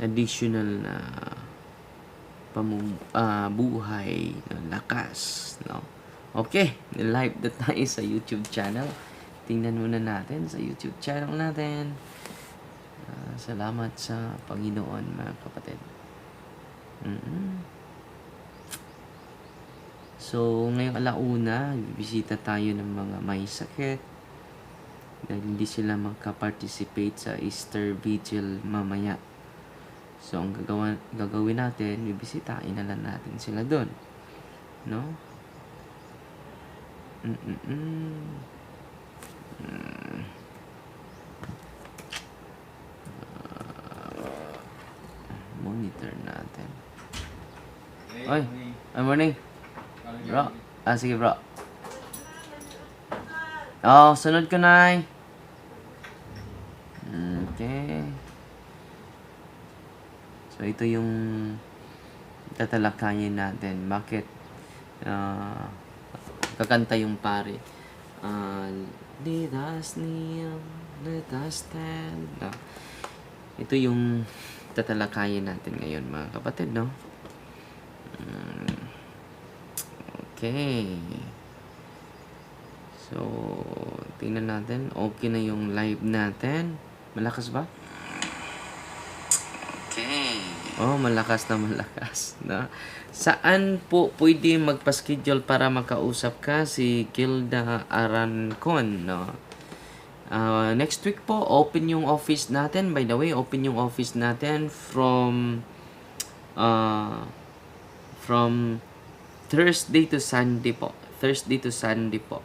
additional na pamum ah, buhay, lakas, no. Okay, live na tayo sa YouTube channel. Tingnan muna natin sa YouTube channel natin. Ah, salamat sa Panginoon, mga kapatid. mm So, ngayong alauna, bibisita tayo ng mga may sakit dahil hindi sila magka-participate sa Easter Vigil mamaya. So, ang gagawa, gagawin natin, bibisitain na lang natin sila doon. No? Mm-mm-mm. Monitor natin. Oy, good morning. Bro. Ah, sige bro. Oh, sunod ko na Okay. So, ito yung tatalakayin natin. Bakit ah kakanta yung pare. Uh, let us kneel, let us stand. Ah, ito yung tatalakayin natin ngayon, mga kapatid, no? Mm. Okay. So, tingnan natin. Okay na yung live natin. Malakas ba? Okay. Oh, malakas na malakas. Na. Saan po pwede magpa-schedule para makausap ka si Gilda Arancon, no? Uh, next week po, open yung office natin. By the way, open yung office natin from uh, from Thursday to Sunday po. Thursday to Sunday po.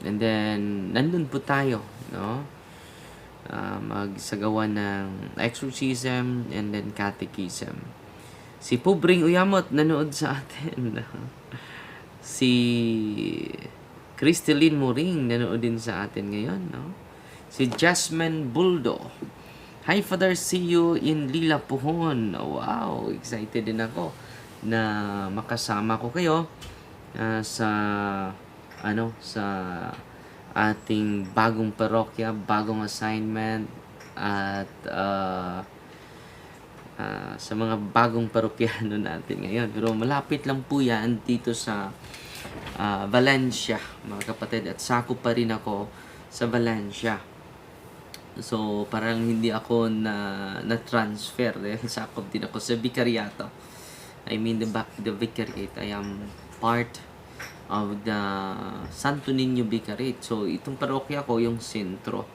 And then, nandun po tayo, no? Uh, magsagawa ng exorcism and then catechism. Si Pubring Uyamot nanood sa atin. si Crystalline Moring nanood din sa atin ngayon, no? Si Jasmine Buldo. Hi Father, see you in Lila Puhon. Wow, excited din ako na makasama ko kayo uh, sa ano sa ating bagong parokya, bagong assignment at uh, uh, sa mga bagong parokyano natin ngayon. Pero malapit lang po yan dito sa uh, Valencia, mga kapatid. At sako pa rin ako sa Valencia. So, parang hindi ako na, na-transfer. Eh. Sakop din ako sa Vicariato. I mean, the, the Vicariate. I am part of the Santo Niño Vicariate. So, itong parokya ko, yung sentro.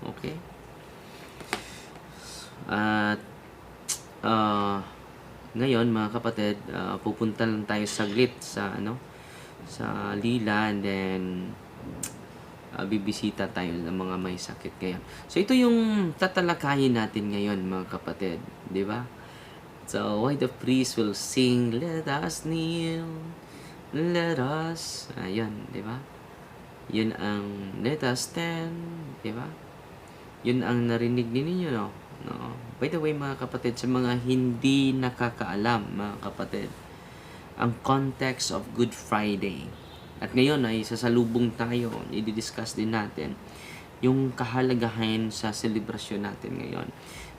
Okay? At, uh, ngayon, mga kapatid, uh, pupunta lang tayo saglit sa, ano, sa Lila and then, uh, bibisita tayo ng mga may sakit ngayon. So, ito yung tatalakayin natin ngayon, mga kapatid. Di ba? So, why the priest will sing, Let us kneel, let us, ayun, di ba? Yun ang, let us stand, di ba? Yun ang narinig ninyo, no? no? By the way, mga kapatid, sa mga hindi nakakaalam, mga kapatid, ang context of Good Friday. At ngayon ay sasalubong tayo, i-discuss din natin yung kahalagahan sa celebration natin ngayon.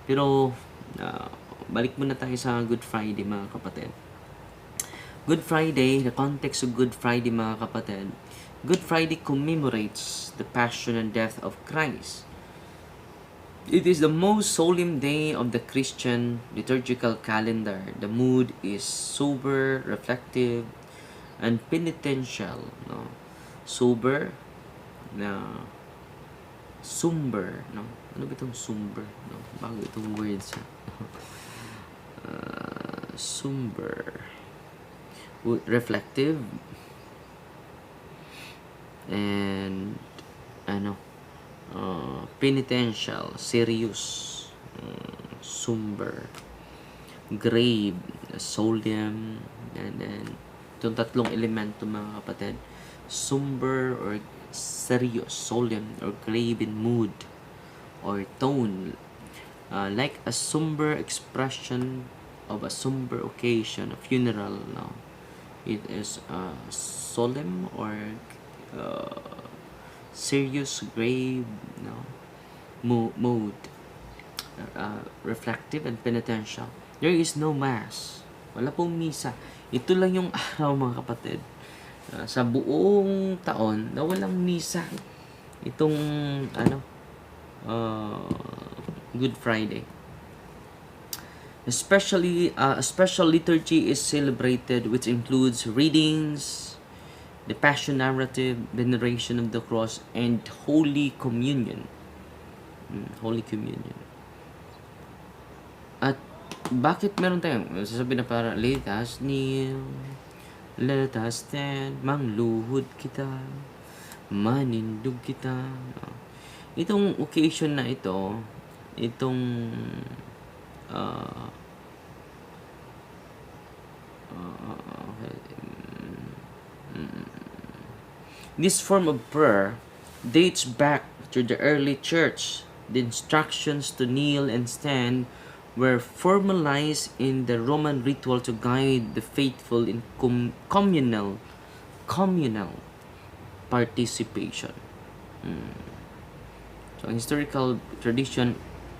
Pero, uh, balik muna tayo sa Good Friday mga kapatid. Good Friday, the context of Good Friday mga kapatid, Good Friday commemorates the passion and death of Christ. It is the most solemn day of the Christian liturgical calendar. The mood is sober, reflective, and penitential. No? Sober, na somber, no? Ano ba itong somber? No? Bago itong words. uh, somber reflective. And ano uh, penitential serious um, somber grave solemn and then itong tatlong elemento mga kapatid somber or serious solemn or grave in mood or tone. Uh, like a somber expression of a somber occasion a funeral no it is a solemn or uh, serious grave no mo- mode uh, reflective and penitential. There is no mass. Wala pong misa. Ito lang yung araw mga kapatid. Uh, sa buong taon na walang misa. Itong ano uh, Good Friday. Especially, uh, special liturgy is celebrated which includes readings, the Passion narrative, veneration of the cross, and Holy Communion. Mm, Holy Communion. At bakit meron tayong sasabihin na para let us kneel, let us stand, mangluhod kita, manindog kita. Itong occasion na ito, itong uh, uh, mm, this form of prayer dates back to the early church. The instructions to kneel and stand were formalized in the Roman ritual to guide the faithful in com- communal communal participation. Mm. So historical tradition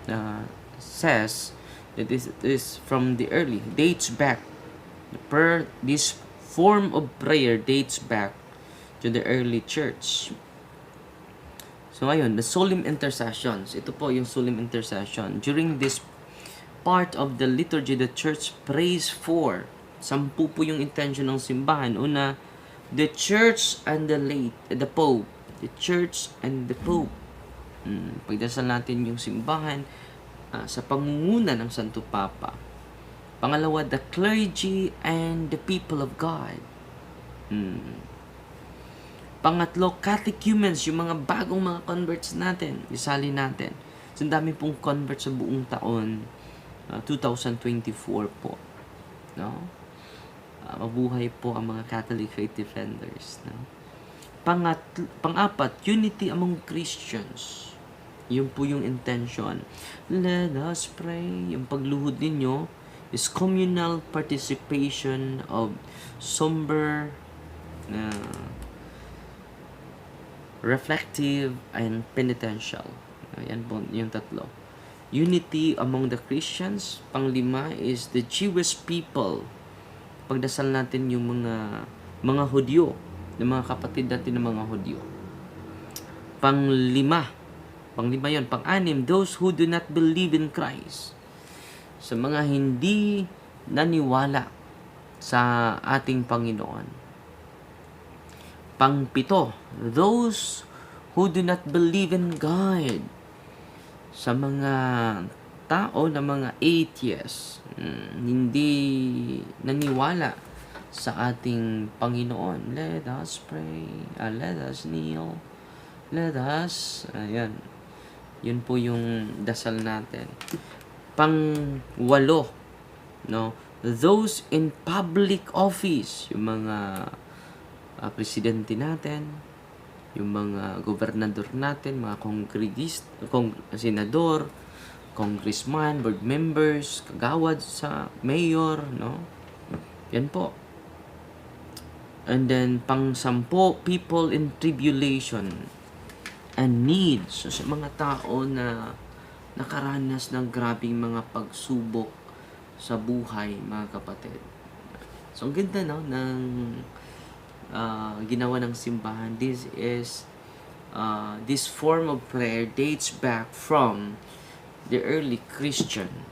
uh, says that this is from the early dates back the prayer this form of prayer dates back to the early church. So ayun, the solemn intercessions. Ito po yung solemn intercession. During this part of the liturgy, the church prays for. Sampu po yung intention ng simbahan. Una, the church and the late, the pope. The church and the pope. Hmm, pagdasal natin yung simbahan ah, sa pangunguna ng Santo Papa. Pangalawa, the clergy and the people of God. Hmm. Pangatlo, catechumens, yung mga bagong mga converts natin, isali natin. So, dami pong converts sa buong taon, uh, 2024 po. No? Uh, mabuhay po ang mga Catholic faith defenders. No? Pangat, pang-apat, unity among Christians. Yun po yung intention. Let us pray. Yung pagluhod ninyo is communal participation of somber, uh, reflective, and penitential. Ayan po yung tatlo. Unity among the Christians. Panglima is the Jewish people. Pagdasal natin yung mga mga Hudyo, yung mga kapatid natin ng mga Hudyo. Panglima, panglima yon, pang-anim, those who do not believe in Christ. Sa mga hindi naniwala sa ating Panginoon. Pangpito, those who do not believe in God. Sa mga tao na mga atheists, mm, hindi naniwala sa ating Panginoon. Let us pray. Uh, let us kneel. Let us, ayan. Yun po yung dasal natin. Pang-walo, no? Those in public office, yung mga uh, presidente natin, yung mga gobernador natin, mga kongregist, kong, senador, congressman, board members, kagawad sa mayor, no? Yan po. And then, pang sampo, people in tribulation and needs. So, sa mga tao na nakaranas ng grabing mga pagsubok sa buhay, mga kapatid. So, ang ganda, no, ng uh, ginawa ng simbahan. This is uh, this form of prayer dates back from the early Christian.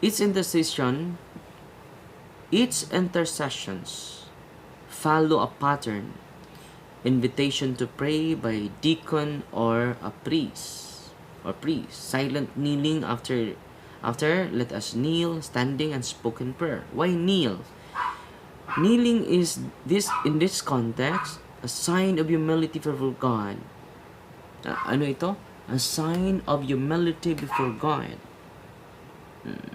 Its intercession, its intercessions follow a pattern. Invitation to pray by deacon or a priest or priest. Silent kneeling after after let us kneel, standing and spoken prayer. Why kneel? Kneeling is this in this context a sign of humility before God. Uh, ano ito? A sign of humility before God. Hmm.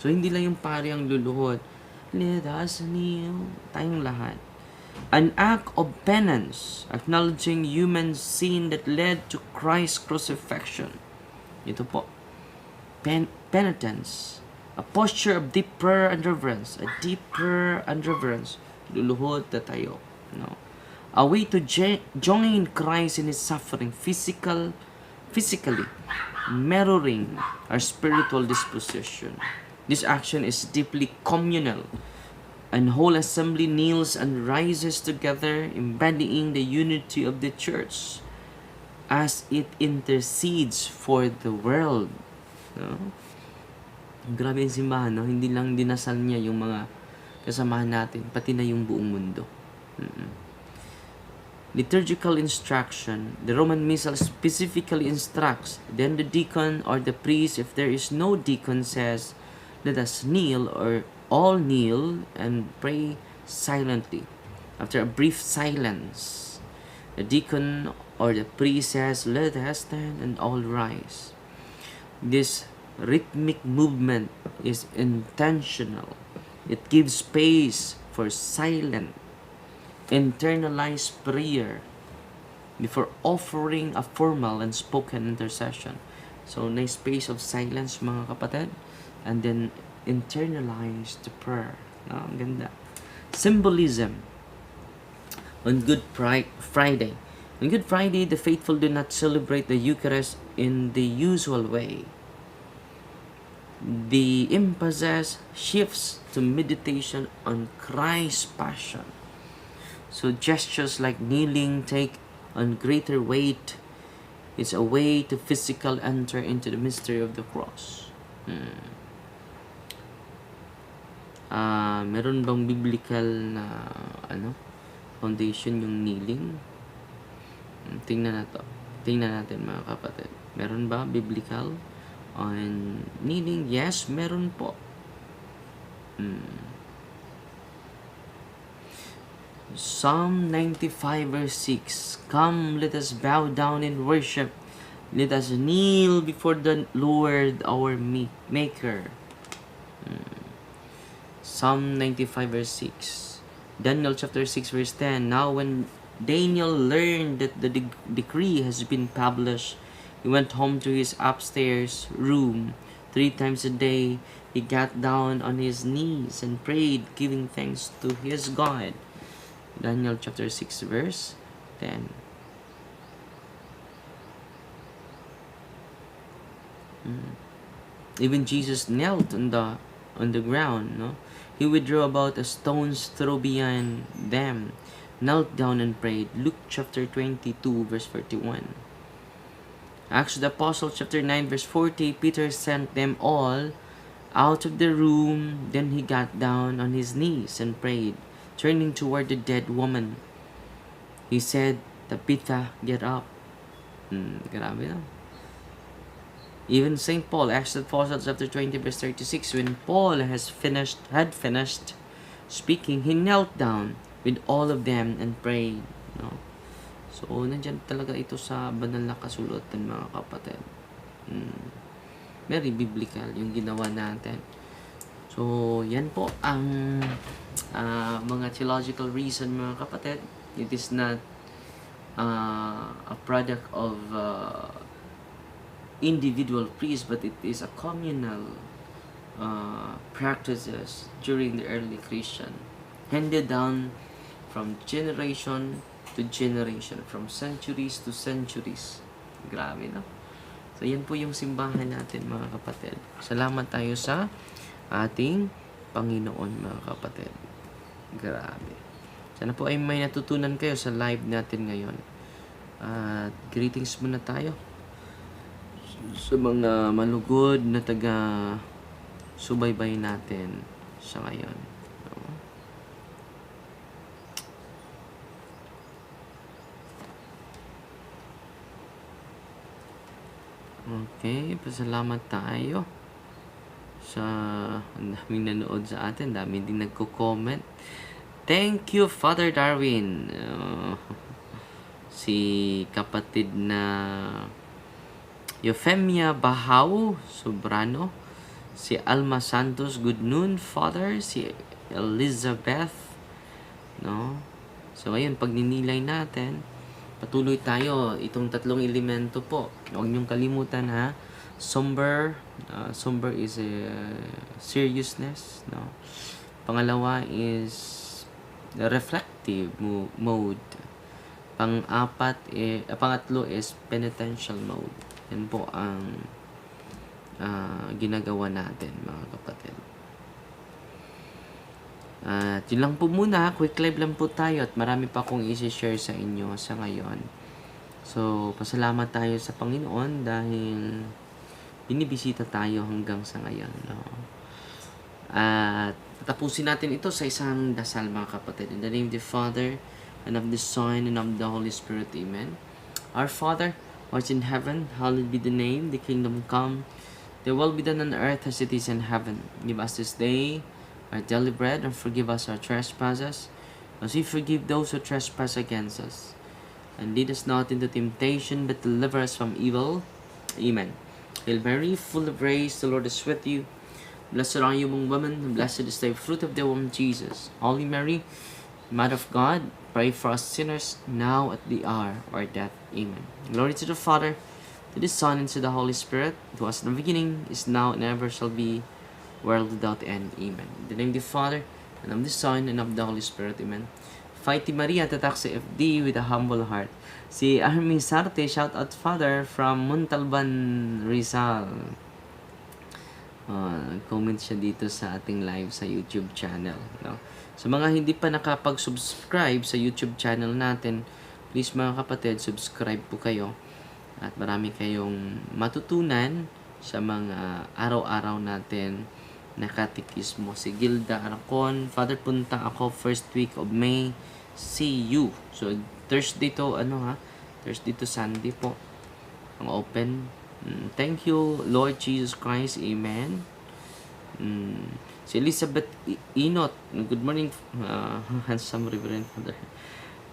So hindi lang yung pari ang luluhod. Let us kneel. Tayong lahat. An act of penance, acknowledging human sin that led to Christ's crucifixion. Ito po. Pen- penitence a posture of deep prayer and reverence, a deep prayer and reverence, luluhod na tayo, no? A way to je- join Christ in His suffering, physical, physically, mirroring our spiritual disposition. This action is deeply communal, and whole assembly kneels and rises together, embodying the unity of the church as it intercedes for the world. No? Grabe yung simbahan, no? Hindi lang dinasal niya yung mga kasamahan natin, pati na yung buong mundo. Mm-mm. Liturgical instruction. The Roman Missal specifically instructs, then the deacon or the priest, if there is no deacon, says, let us kneel or all kneel and pray silently. After a brief silence, the deacon or the priest says, let us stand and all rise. This rhythmic movement is intentional. It gives space for silent, internalized prayer before offering a formal and spoken intercession. So, na space of silence mga kapatid and then internalize the prayer. No, ang ganda. Symbolism. On Good Friday. On Good Friday, the faithful do not celebrate the Eucharist in the usual way. The emphasis shifts to meditation on Christ's passion. So gestures like kneeling take on greater weight. It's a way to physical enter into the mystery of the cross. Hmm. Ah, meron bang biblical na ano foundation yung kneeling? Tingnan nato. Tingnan natin mga kapatid. Meron ba biblical on kneeling? Yes, meron po. Hmm. Psalm 95 verse 6 Come, let us bow down in worship. Let us kneel before the Lord our ma- Maker. Hmm. Psalm 95 verse 6 Daniel chapter 6 verse 10 Now when Daniel learned that the de- decree has been published, he went home to his upstairs room. Three times a day, he got down on his knees and prayed, giving thanks to his God. Daniel chapter 6 verse 10. Mm. Even Jesus knelt on the on the ground, no? He withdrew about a stone's throw beyond them, knelt down and prayed. Luke chapter 22 verse 41. Acts of the Apostles chapter 9 verse 40, Peter sent them all out of the room, then he got down on his knees and prayed, turning toward the dead woman. He said, Tabitha, get up. Hmm, grabe no? Even St. Paul, Acts of Apostles chapter 20 verse 36, when Paul has finished, had finished speaking, he knelt down with all of them and prayed. No? So, nandyan talaga ito sa banal na kasulatan mga kapatid. Hmm. Very biblical yung ginawa natin. So, yan po ang ah, mga theological reason mga kapatid. It is not ah, a product of ah, individual priests, but it is a communal uh, practices during the early Christian, handed down from generation to generation, from centuries to centuries. Grabe, no? So, yan po yung simbahan natin, mga kapatid. Salamat tayo sa ating Panginoon, mga kapatid. Grabe. Sana po ay may natutunan kayo sa live natin ngayon. At greetings muna tayo sa mga malugod na taga subaybay natin sa ngayon. Okay, pasalamat tayo sa ang daming nanood sa atin, daming din nagko-comment. Thank you, Father Darwin. Uh, si kapatid na Eufemia Bahaw Sobrano, si Alma Santos, good noon, Father, si Elizabeth, no? So, ayun, pag ninilay natin, patuloy tayo, itong tatlong elemento po. Huwag niyong kalimutan, ha? Somber, uh, somber is a seriousness, no? Pangalawa is the reflective mo- mode. Pang-apat, eh, pangatlo is penitential mode. Yan po ang ah, ginagawa natin mga kapatid. At yun lang po muna, quick live lang po tayo at marami pa akong isi-share sa inyo sa ngayon. So, pasalamat tayo sa Panginoon dahil binibisita tayo hanggang sa ngayon. No? At tapusin natin ito sa isang dasal mga kapatid. In the name of the Father, and of the Son, and of the Holy Spirit. Amen. Our Father, art in heaven, hallowed be the name, the kingdom come. The will be done on earth as it is in heaven. Give us this day our daily bread, and forgive us our trespasses, as we forgive those who trespass against us. And lead us not into temptation, but deliver us from evil. Amen. Hail Mary, full of grace, the Lord is with you. Blessed are you among women, and blessed is the fruit of the womb, Jesus. Holy Mary, Mother of God, pray for us sinners, now at the hour of our death. Amen. Glory to the Father, to the Son, and to the Holy Spirit, who was in the beginning, is now, and ever shall be, world without end. Amen. In the name of the Father, and of the Son, and of the Holy Spirit. Amen. Fighty Maria, tatak sa FD with a humble heart. Si Armin Sarte, shout out Father from Muntalban, Rizal. Uh, comment siya dito sa ating live sa YouTube channel. No? Sa mga hindi pa nakapag-subscribe sa YouTube channel natin, please mga kapatid, subscribe po kayo. At marami kayong matutunan sa mga araw-araw natin na katikismo. Si Gilda Aracon, Father punta ako first week of May. See you. So, Thursday to, ano ha? Thursday to Sunday po. Ang open. Mm, Thank you, Lord Jesus Christ. Amen. Mm, Si Elizabeth Inot. Good morning, uh, handsome Reverend Father.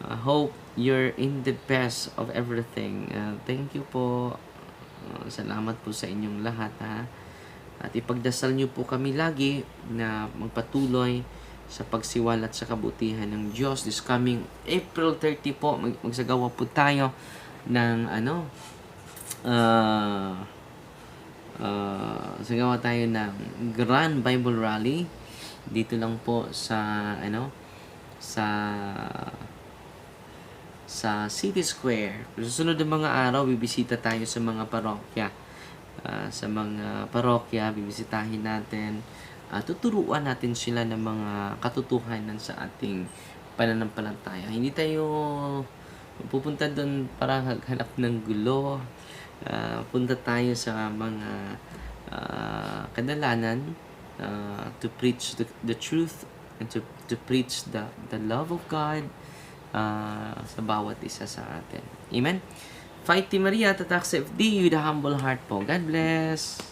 I hope you're in the best of everything. Uh, thank you po. Uh, salamat po sa inyong lahat ha. At ipagdasal niyo po kami lagi na magpatuloy sa pagsiwalat sa kabutihan ng Diyos. This coming April 30 po, mag- magsagawa po tayo ng ano, ah uh, sagawa tayo ng Grand Bible Rally dito lang po sa ano sa sa City Square. Susunod ng mga araw, bibisita tayo sa mga parokya. Ah, sa mga parokya, bibisitahin natin. at tuturuan natin sila ng mga katotohanan sa ating pananampalataya. Hindi tayo pupunta doon para hanap ng gulo. Ah, punta tayo sa mga ah, kadalanan ah, to preach the, the truth and to, to preach the, the love of God ah, sa bawat isa sa atin. Amen? Fight Team Maria, tatak FD with a humble heart po. God bless!